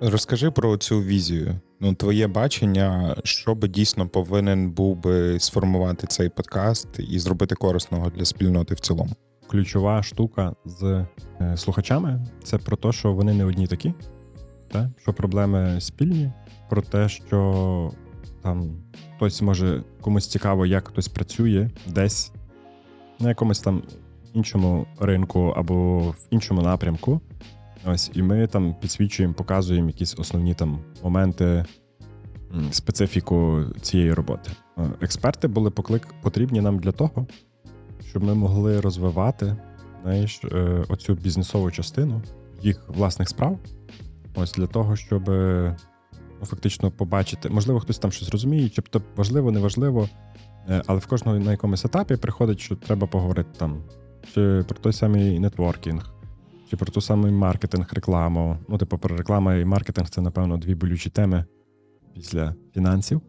Розкажи про цю візію. Ну, твоє бачення, що би дійсно повинен був би сформувати цей подкаст і зробити корисного для спільноти в цілому. Ключова штука з е, слухачами це про те, що вони не одні такі, та? що проблеми спільні, про те, що там хтось може комусь цікаво, як хтось працює десь на якомусь там іншому ринку або в іншому напрямку. Ось, і ми там підсвічуємо, показуємо якісь основні там моменти, специфіку цієї роботи. Е, Експерти були поклик потрібні нам для того, щоб ми могли розвивати знаєш, е, оцю бізнесову частину їх власних справ. Ось для того, щоб е, ну, фактично побачити, можливо, хтось там щось розуміє, чи то важливо, неважливо, але в кожного на якомусь етапі приходить, що треба поговорити там чи про той самий нетворкінг, чи про той самий маркетинг, рекламу. Ну, типу, про реклама і маркетинг це, напевно, дві болючі теми після фінансів.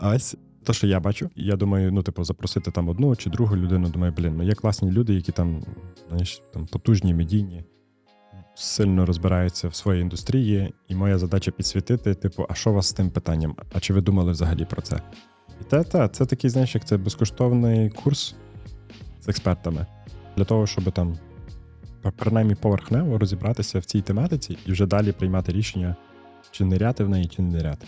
Ось те, що я бачу, я думаю, ну, типу, запросити там одну чи другу людину. Думаю, блін, ну є класні люди, які там, знаєш, там потужні, медійні, сильно розбираються в своїй індустрії, і моя задача підсвітити, типу, а що у вас з тим питанням? А чи ви думали взагалі про це? І те, те, це такий, знаєш, як це безкоштовний курс з експертами для того, щоб там принаймні поверхнево розібратися в цій тематиці і вже далі приймати рішення, чи ниряти в неї, чи не ниряти.